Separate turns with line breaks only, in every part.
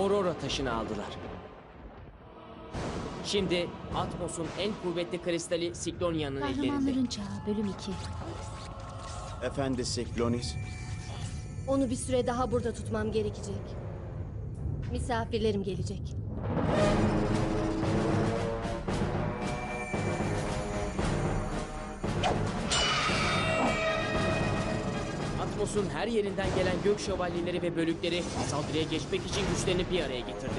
Aurora taşını aldılar. Şimdi Atmos'un en kuvvetli kristali Siklonia'nın ellerinde.
Kahramanların Çağı bölüm 2.
Efendi Siklonis,
Onu bir süre daha burada tutmam gerekecek. Misafirlerim gelecek.
Atmos'un her yerinden gelen gök şövalyeleri ve bölükleri saldırıya geçmek için güçlerini bir araya getirdi.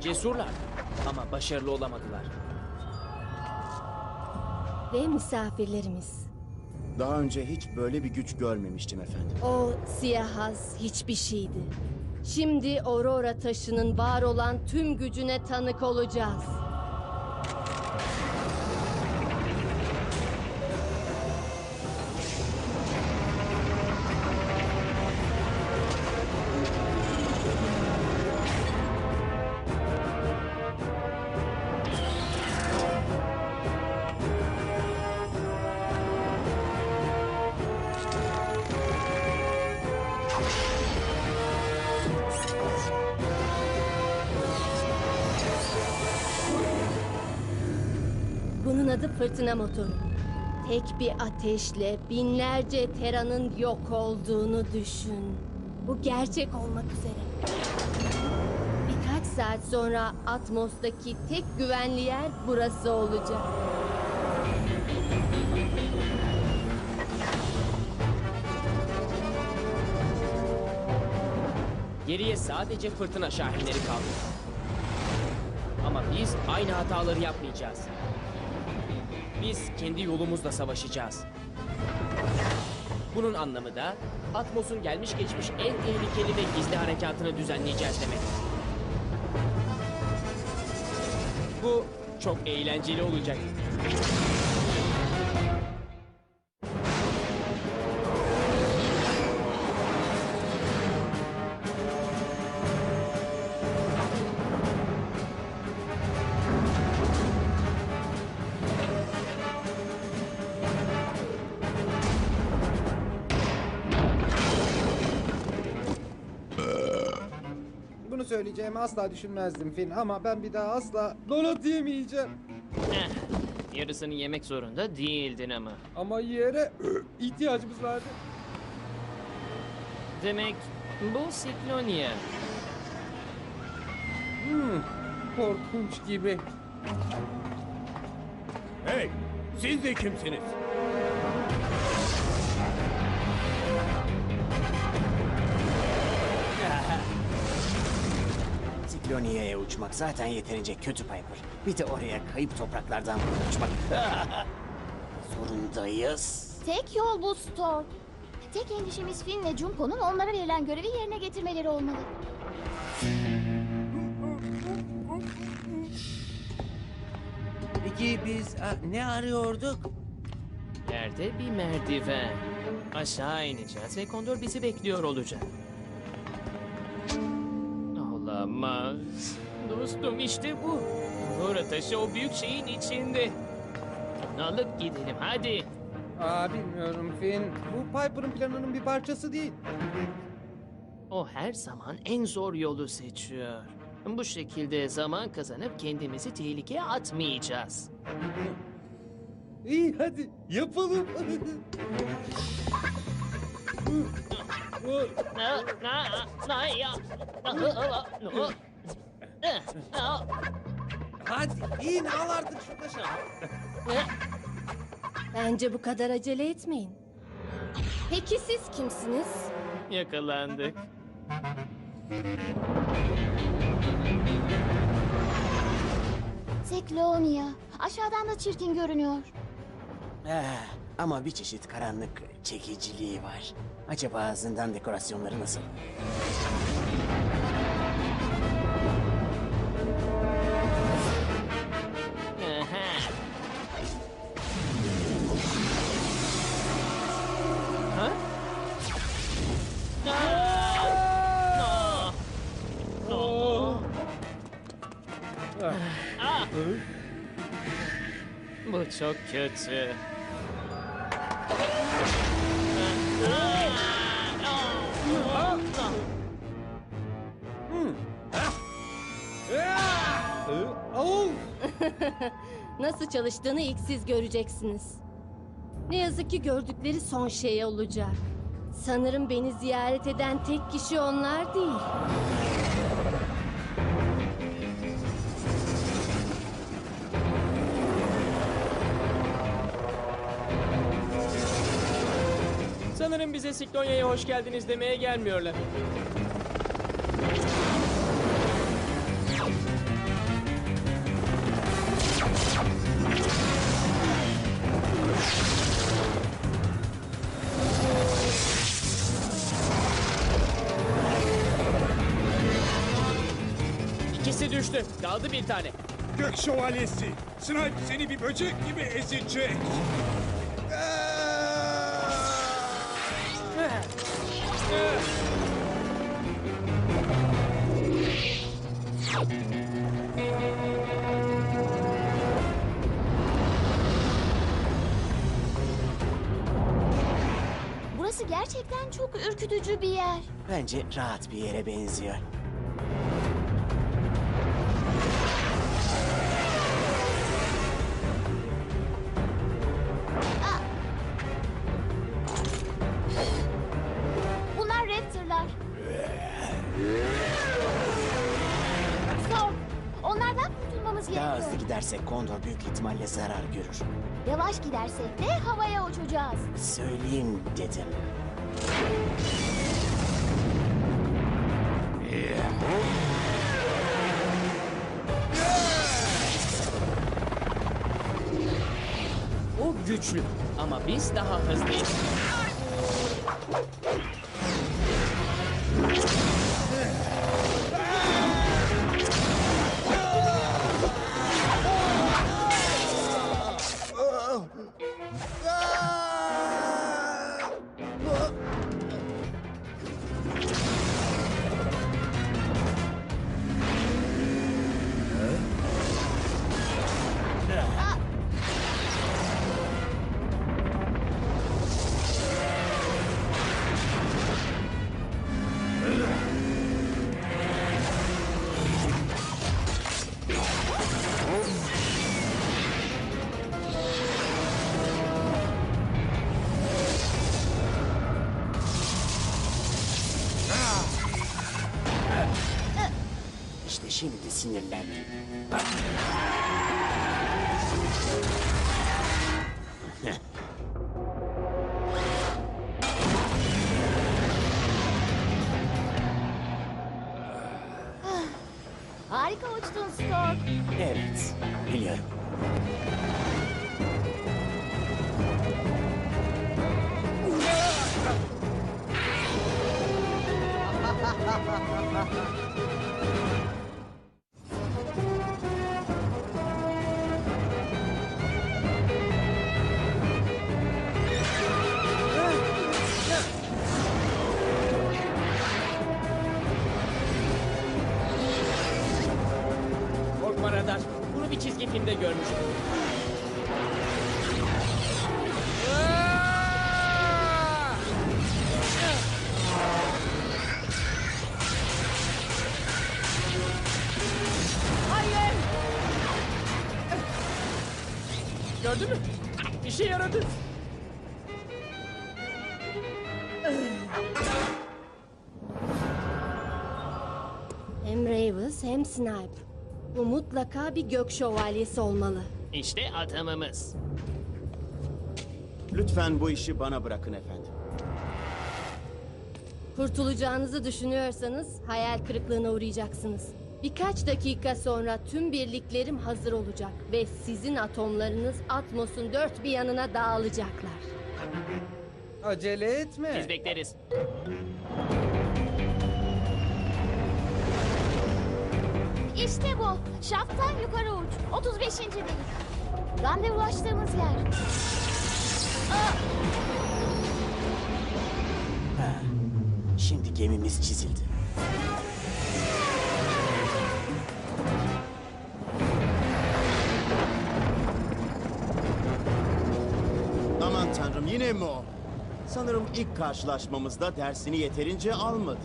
Cesurlar ama başarılı olamadılar.
Ve misafirlerimiz.
daha önce hiç böyle bir güç görmemiştim efendim.
O siyahaz hiçbir şeydi. Şimdi Aurora taşının var olan tüm gücüne tanık olacağız. Adı fırtına motoru. Tek bir ateşle binlerce teranın yok olduğunu düşün. Bu gerçek olmak üzere. Birkaç saat sonra Atmos'taki tek güvenli yer burası olacak.
Geriye sadece fırtına şahinleri kaldı. Ama biz aynı hataları yapmayacağız. Biz kendi yolumuzla savaşacağız. Bunun anlamı da Atmos'un gelmiş geçmiş en tehlikeli ve gizli harekatını düzenleyeceğiz demek. Bu çok eğlenceli olacak.
Söyleyeceğimi asla düşünmezdim Finn ama ben bir daha asla donut yemeyeceğim.
Eh, yarısını yemek zorunda değildin ama.
Ama yere ihtiyacımız vardı.
Demek bu Siklonia.
Hmm, korkunç gibi.
Hey, siz de kimsiniz?
Sikloniye'ye uçmak zaten yeterince kötü Piper. Bir de oraya kayıp topraklardan uçmak. Zorundayız.
Tek yol bu Storm. Tek endişemiz Finn ve Junko'nun onlara verilen görevi yerine getirmeleri olmalı.
Peki biz ha, ne arıyorduk?
Yerde bir merdiven. Aşağı ineceğiz ve kondor bizi bekliyor olacak. Olamaz. Dostum işte bu. Aurora taşı o büyük şeyin içinde. Alıp gidelim hadi.
Aa bilmiyorum Finn. Bu Piper'ın planının bir parçası değil.
O her zaman en zor yolu seçiyor. Bu şekilde zaman kazanıp kendimizi tehlikeye atmayacağız.
İyi hadi yapalım.
Na, na, na, ya.
hadi in al artık şu taşı.
Bence bu kadar acele etmeyin. Peki siz kimsiniz?
Yakalandık.
Seklonia. Aşağıdan da çirkin görünüyor.
Eh, ama bir çeşit karanlık çekiciliği var. Acaba zindan dekorasyonları nasıl?
Bu çok kötü.
Nasıl çalıştığını ilk siz göreceksiniz. Ne yazık ki gördükleri son şey olacak. Sanırım beni ziyaret eden tek kişi onlar değil.
Sanırım bize Siklonya'ya hoş geldiniz demeye gelmiyorlar. Düştü. Kaldı bir tane.
Gök şövalyesi. Snipe seni bir böcek gibi ezecek.
Burası gerçekten çok ürkütücü bir yer.
Bence rahat bir yere benziyor.
Kurtulmamız
Daha hızlı gidersek Kondor büyük ihtimalle zarar görür.
Yavaş gidersek de havaya uçacağız.
Söyleyeyim dedim.
O güçlü ama biz daha hızlıyız.
İşte şimdi sinirlendim.
Harika uçtun Storm.
Evet, biliyorum.
Hem Ravens hem Snipe. Bu mutlaka bir gök şövalyesi olmalı.
İşte adamımız.
Lütfen bu işi bana bırakın efendim.
Kurtulacağınızı düşünüyorsanız hayal kırıklığına uğrayacaksınız. Birkaç dakika sonra tüm birliklerim hazır olacak ve sizin atomlarınız Atmos'un dört bir yanına dağılacaklar.
Acele etme.
Biz bekleriz.
İşte bu. Şafttan yukarı uç. 35. değil. Randevulaştığımız yer. Aa!
Şimdi gemimiz çizildi.
Aman tanrım yine mi o? Sanırım ilk karşılaşmamızda dersini yeterince almadı.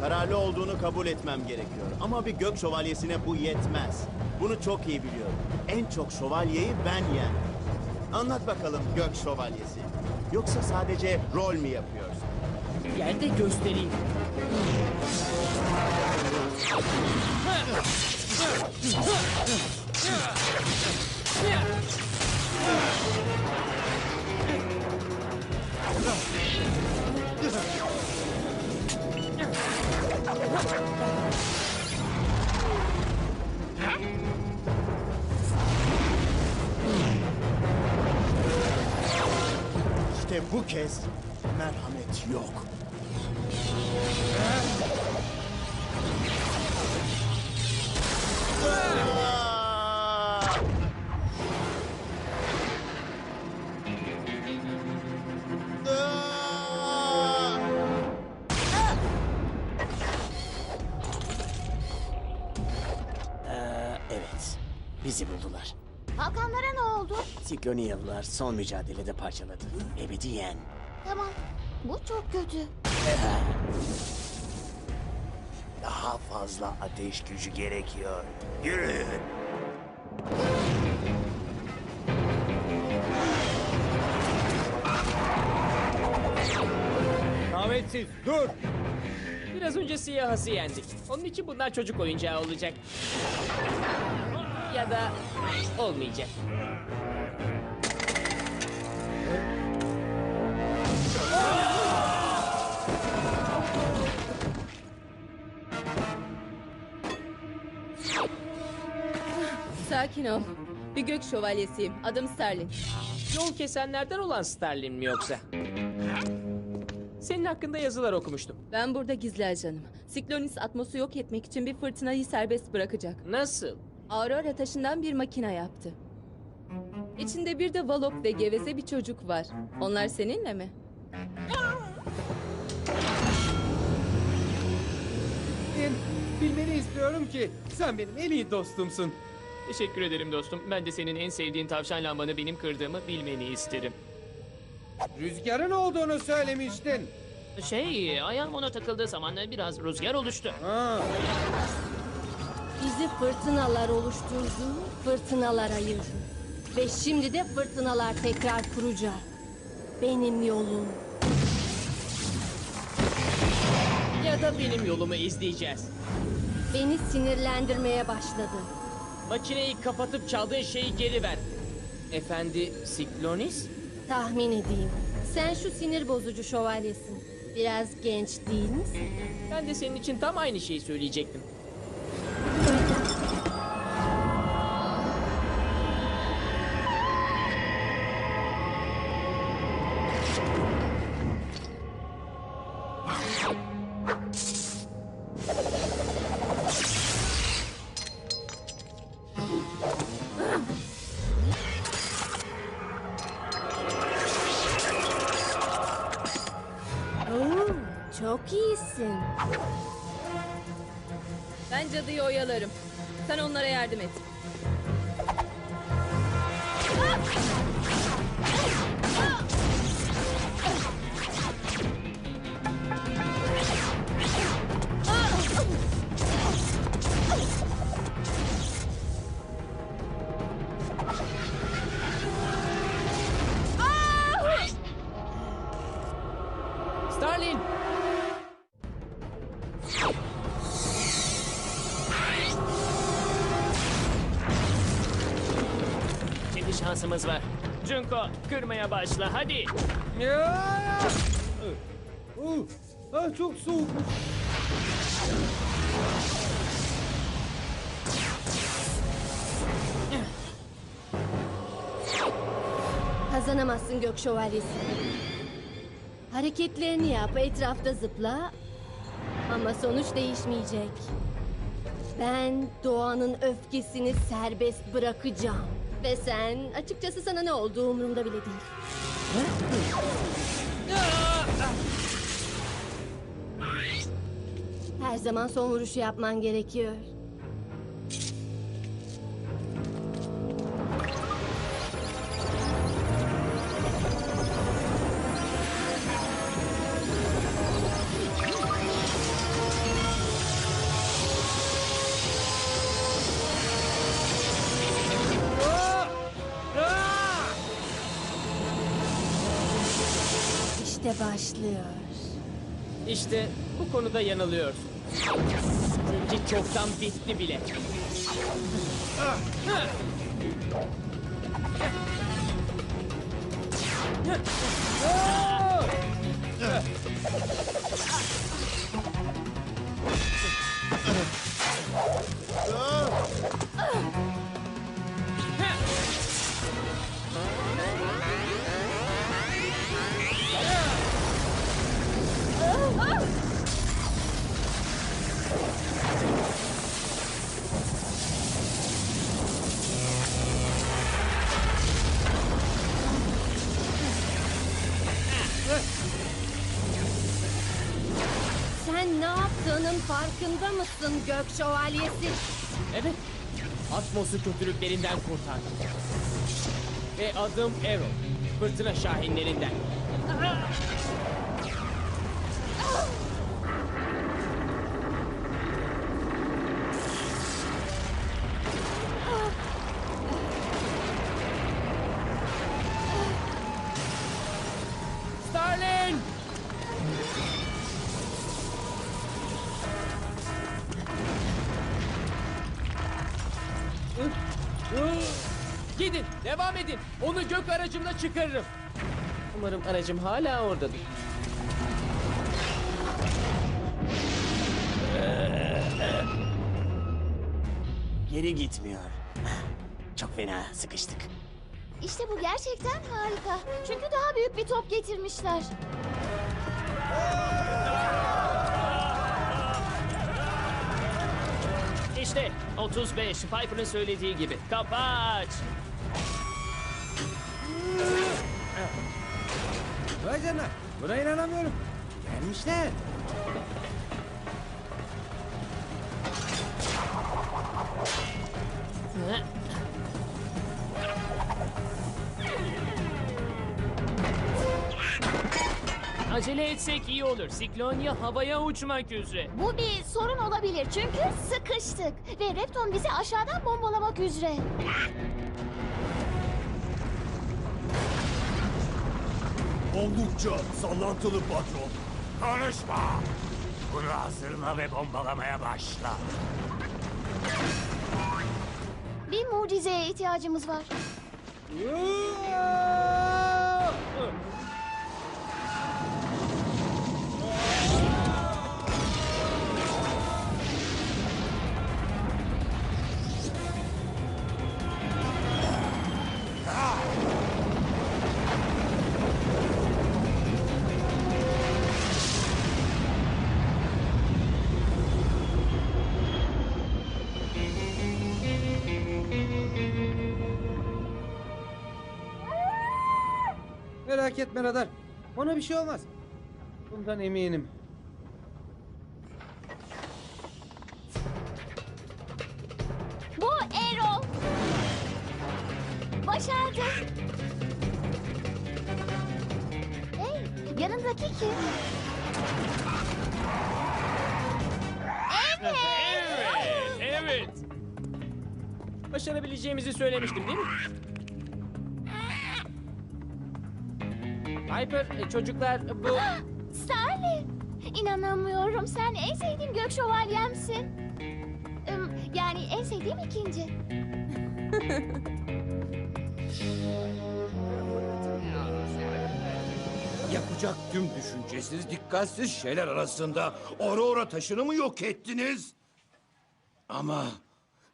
Kararlı olduğunu kabul etmem gerekiyor. Ama bir gök şövalyesine bu yetmez. Bunu çok iyi biliyorum. En çok şövalyeyi ben yendim. Anlat bakalım gök şövalyesi. Yoksa sadece rol mü yapıyorsun?
Yerde göstereyim.
İşte bu kez merhamet yok.
Ee, Bizi buldular.
Hakanlara ne oldu?
Sikloniyalılar son mücadelede parçaladı. Ebediyen.
Tamam. Bu çok kötü.
Daha fazla ateş gücü gerekiyor. Yürüyün.
Davetsiz dur.
Biraz önce siyahası yendik. Onun için bunlar çocuk oyuncağı olacak. Ya da olmayacak.
Sakin ol. Bir gök şövalyesiyim. Adım Sterling.
Yol kesenlerden olan Starlin mi yoksa? Senin hakkında yazılar okumuştum.
Ben burada gizli ajanım. Siklonis atmosu yok etmek için bir fırtınayı serbest bırakacak.
Nasıl?
Aurora taşından bir makina yaptı. İçinde bir de Valop ve geveze bir çocuk var. Onlar seninle mi?
Finn, bilmeni istiyorum ki sen benim en iyi dostumsun.
Teşekkür ederim dostum. Ben de senin en sevdiğin tavşan lambanı benim kırdığımı bilmeni isterim.
Rüzgarın olduğunu söylemiştin.
Şey, ayağım ona takıldığı zaman biraz rüzgar oluştu.
Ha,
Bizi fırtınalar oluşturdu, fırtınalar ayırdı. Ve şimdi de fırtınalar tekrar kuracak. Benim yolum.
Ya da benim yolumu izleyeceğiz.
Beni sinirlendirmeye başladı.
Makineyi kapatıp çaldığın şeyi geri ver. Efendi Siklonis?
Tahmin edeyim. Sen şu sinir bozucu şövalyesin. Biraz genç değil misin?
Ben de senin için tam aynı şeyi söyleyecektim.
Ben cadıyı oyalarım. Sen onlara yardım et.
Şimdi şansımız var. Junko, kırmaya başla hadi.
Ya! Uh, ah, çok soğukmuş.
Kazanamazsın gök şövalyesi. Hareketlerini yap, etrafta zıpla. Ama sonuç değişmeyecek. Ben doğanın öfkesini serbest bırakacağım. Ve sen açıkçası sana ne olduğu umurumda bile değil. Her zaman son vuruşu yapman gerekiyor. Başlıyor.
İşte bu konuda yanılıyorsun. Çünkü çoktan bitti bile.
Sen mısın Gök Şövalyesi?
Evet. Atmos'u kötülüklerinden kurtardım. Ve adım Ero. Fırtına şahinlerinden. Aracımla çıkarırım. Umarım aracım hala oradadır.
Geri gitmiyor. Çok fena sıkıştık.
İşte bu gerçekten harika. Çünkü daha büyük bir top getirmişler.
İşte 35 Piper'ın söylediği gibi. Kapaç.
Vay canına. Buna inanamıyorum. Gelmişler.
Acele etsek iyi olur. Siklonya havaya uçmak üzere.
Bu bir sorun olabilir çünkü sıkıştık. Ve Repton bizi aşağıdan bombalamak üzere.
Oldukça sallantılı patron.
Konuşma. Bunu hazırla ve bombalamaya başla.
Bir mucizeye ihtiyacımız var.
Merak etme radar. Ona bir şey olmaz. Bundan eminim.
Bu Erol. Başardık. Hey, yanındaki kim? Evet.
Evet, evet.
Başarabileceğimizi söylemiştim değil mi? Piper, e, çocuklar bu...
Starling. İnanamıyorum. Sen en sevdiğim gök şövalyemsin. Yani en sevdiğim ikinci.
Yapacak tüm düşüncesiz, dikkatsiz şeyler arasında Aurora taşını mı yok ettiniz? Ama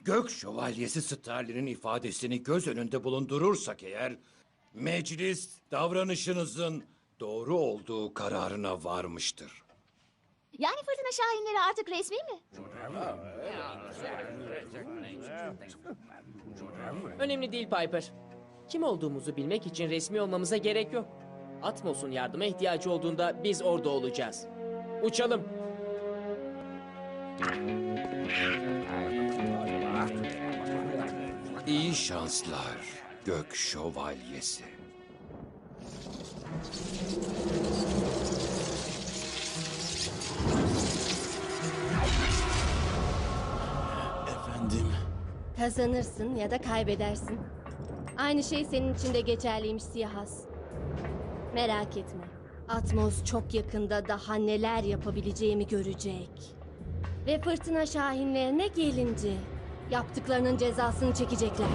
Gök Şövalyesi Starlin'in ifadesini göz önünde bulundurursak eğer... ...meclis davranışınızın doğru olduğu kararına varmıştır.
Yani fırtına şahinleri artık resmi mi?
Önemli değil Piper. Kim olduğumuzu bilmek için resmi olmamıza gerek yok. Atmos'un yardıma ihtiyacı olduğunda biz orada olacağız. Uçalım.
İyi şanslar Gök Şövalyesi.
Efendim.
Kazanırsın ya da kaybedersin. Aynı şey senin için de geçerliymiş Siyahas. Merak etme. Atmos çok yakında daha neler yapabileceğimi görecek. Ve fırtına şahinlerine gelince yaptıklarının cezasını çekecekler.